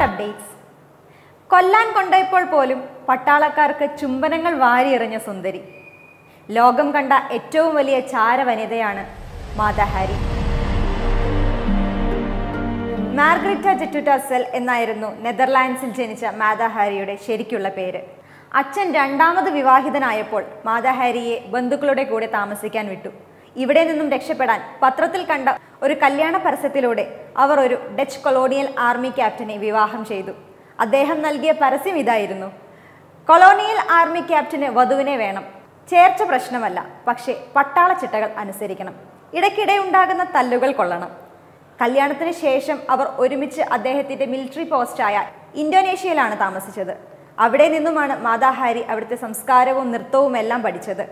Smart updates കൊല്ലാൻ കൊണ്ടപ്പോൾ പോലും പട്ടാളക്കാർക്ക് ചുംബനങ്ങൾ വാരിയെറിഞ്ഞ സുന്ദരി. ലോകം കണ്ട ഏറ്റവും വലിയ ചാര വനിതയാണ് മാതാ മാർഗ്രിറ്റ മാർഗ്രറ്റ ജെറ്റുറ്റ സെൽ എന്നായിരുന്നു നെതർലാൻഡ്സിൽ ജനിച്ച മാതാഹാരിയുടെ ശരിക്കുള്ള പേര്. അച്ഛൻ രണ്ടാമത് വിവാഹിതനായപ്പോൾ മാതാഹാരിയെ ബന്ധുക്കളുടെ കൂടെ താമസിക്കാൻ വിട്ടു. ഇവിടെ നിന്നും രക്ഷപ്പെടാൻ പത്രത്തിൽ കണ്ട ഒരു കല്യാണ പരസ്യത്തിലൂടെ അവർ ഒരു ഡച്ച് കൊളോണിയൽ ആർമി ക്യാപ്റ്റനെ വിവാഹം ചെയ്തു. അദ്ദേഹം നൽകിയ പരസ്യം ഇതായിരുന്നു. കൊളോണിയൽ ആർമി ക്യാപ്റ്റന് വധുവിനെ വേണം. ചേർച്ച പ്രശ്നമല്ല പക്ഷേ പട്ടാള ചിട്ടകൾ അനുസരിക്കണം. ഇടയ്ക്കിടെ ഉണ്ടാകുന്ന തല്ലുകൾ കൊള്ളണം. കല്യാണത്തിന് ശേഷം അവർ ഒരുമിച്ച് അദ്ദേഹത്തിന്റെ മിലിറ്ററി പോസ്റ്റായ ഇന്തോനേഷ്യയിലാണ് താമസിച്ചത്. അവിടെ നിന്നുമാണ് മാതാഹാരി അവിടുത്തെ സംസ്കാരവും നൃത്തവും എല്ലാം പഠിച്ചത്.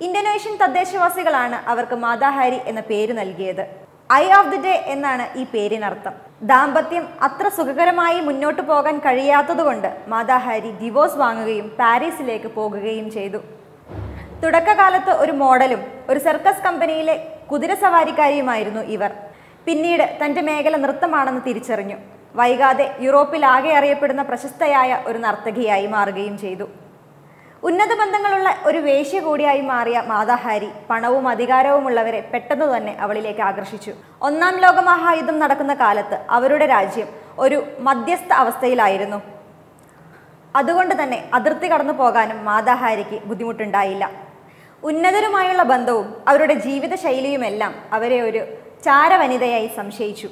ഇന്തോനേഷ്യൻ തദ്ദേശവാസികളാണ് അവർക്ക് മാതാഹാരി എന്ന പേര് നൽകിയത്. ഐ ഓഫ് ദി ഡേ എന്നാണ് ഈ പേരിനർത്ഥം. ദാമ്പത്യം അത്ര സുഖകരമായി മുന്നോട്ട് പോകാൻ കഴിയാത്തതുകൊണ്ട് മാതാഹാരി ഡിവോഴ്സ് വാങ്ങുകയും പാരീസിലേക്ക് പോകുകയും ചെയ്തു. തുടക്കകാലത്ത് ഒരു മോഡലും ഒരു സർക്കസ് കമ്പനിയിലെ കുതിര സവാരിക്കാരിയുമായിരുന്നു ഇവർ. പിന്നീട് തന്റെ മേഖല നൃത്തമാണെന്ന് തിരിച്ചറിഞ്ഞു. വൈകാതെ യൂറോപ്പിലാകെ അറിയപ്പെടുന്ന പ്രശസ്തയായ ഒരു നർത്തകിയായി മാറുകയും ചെയ്തു. ഉന്നത ബന്ധങ്ങളുള്ള ഒരു വേശ്യ കൂടിയായി മാറിയ മാതാഹാരി പണവും അധികാരവുമുള്ളവരെ പെട്ടെന്ന് തന്നെ അവളിലേക്ക് ആകർഷിച്ചു. ഒന്നാം ലോക മഹായുദ്ധം നടക്കുന്ന കാലത്ത് അവരുടെ രാജ്യം ഒരു മധ്യസ്ഥ അവസ്ഥയിലായിരുന്നു. അതുകൊണ്ട് തന്നെ അതിർത്തി കടന്നു പോകാനും മാതാഹാരിക്ക് ബുദ്ധിമുട്ടുണ്ടായില്ല. ഉന്നതരുമായുള്ള ബന്ധവും അവരുടെ ജീവിതശൈലിയുമെല്ലാം അവരെ ഒരു ചാരവനിതയായി സംശയിച്ചു.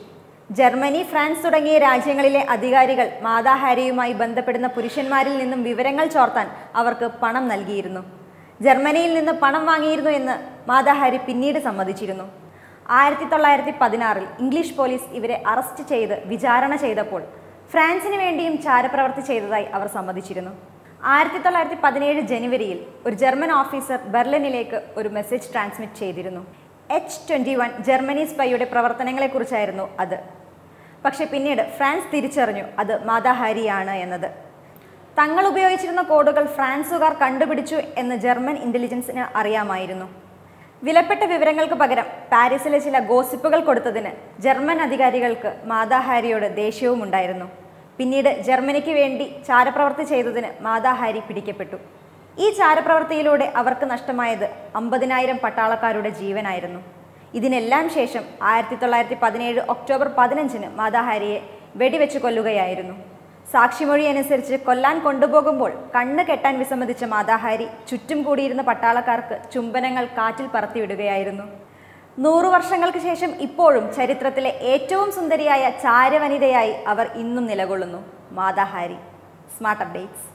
ജർമ്മനി ഫ്രാൻസ് തുടങ്ങിയ രാജ്യങ്ങളിലെ അധികാരികൾ മാതാഹാരിയുമായി ബന്ധപ്പെടുന്ന പുരുഷന്മാരിൽ നിന്നും വിവരങ്ങൾ ചോർത്താൻ അവർക്ക് പണം നൽകിയിരുന്നു. ജർമ്മനിയിൽ നിന്ന് പണം വാങ്ങിയിരുന്നു എന്ന് മാതാഹാരി പിന്നീട് സമ്മതിച്ചിരുന്നു. ആയിരത്തി തൊള്ളായിരത്തി പതിനാറിൽ ഇംഗ്ലീഷ് പോലീസ് ഇവരെ അറസ്റ്റ് ചെയ്ത് വിചാരണ ചെയ്തപ്പോൾ ഫ്രാൻസിന് വേണ്ടിയും ചാരപ്രവർത്തി ചെയ്തതായി അവർ സമ്മതിച്ചിരുന്നു. ആയിരത്തി തൊള്ളായിരത്തി പതിനേഴ് ജനുവരിയിൽ ഒരു ജർമ്മൻ ഓഫീസർ ബെർലിനിലേക്ക് ഒരു മെസ്സേജ് ട്രാൻസ്മിറ്റ് ചെയ്തിരുന്നു. എച്ച് ട്വന്റി വൺ ജർമ്മനി സ്പൈയുടെ പ്രവർത്തനങ്ങളെക്കുറിച്ചായിരുന്നു അത്. പക്ഷേ പിന്നീട് ഫ്രാൻസ് തിരിച്ചറിഞ്ഞു അത് മാതാഹാരിയാണ് എന്നത്. തങ്ങൾ ഉപയോഗിച്ചിരുന്ന കോഡുകൾ ഫ്രാൻസുകാർ കണ്ടുപിടിച്ചു എന്ന് ജർമ്മൻ ഇന്റലിജൻസിന് അറിയാമായിരുന്നു. വിലപ്പെട്ട വിവരങ്ങൾക്ക് പകരം പാരീസിലെ ചില ഗോസിപ്പുകൾ കൊടുത്തതിന് ജർമ്മൻ അധികാരികൾക്ക് മാതാഹാരിയോട് ദേഷ്യവും ഉണ്ടായിരുന്നു. പിന്നീട് ജർമ്മനിക്ക് വേണ്ടി ചാരപ്രവർത്തി ചെയ്തതിന് മാതാഹാരി പിടിക്കപ്പെട്ടു. ഈ ചാരപ്രവൃത്തിയിലൂടെ അവർക്ക് നഷ്ടമായത് അമ്പതിനായിരം പട്ടാളക്കാരുടെ ജീവനായിരുന്നു. ഇതിനെല്ലാം ശേഷം ആയിരത്തി തൊള്ളായിരത്തി പതിനേഴ് ഒക്ടോബർ പതിനഞ്ചിന് മാതാഹാരിയെ വെടിവെച്ച് കൊല്ലുകയായിരുന്നു. സാക്ഷിമൊഴി അനുസരിച്ച് കൊല്ലാൻ കൊണ്ടുപോകുമ്പോൾ കണ്ണ് കെട്ടാൻ വിസമ്മതിച്ച മാതാഹാരി ചുറ്റും കൂടിയിരുന്ന പട്ടാളക്കാർക്ക് ചുംബനങ്ങൾ കാറ്റിൽ പറത്തിവിടുകയായിരുന്നു നൂറു വർഷങ്ങൾക്ക് ശേഷം ഇപ്പോഴും ചരിത്രത്തിലെ ഏറ്റവും സുന്ദരിയായ ചാരവനിതയായി അവർ ഇന്നും നിലകൊള്ളുന്നു. മാതാഹാരി സ്മാർട്ട് അപ്ഡേറ്റ്സ്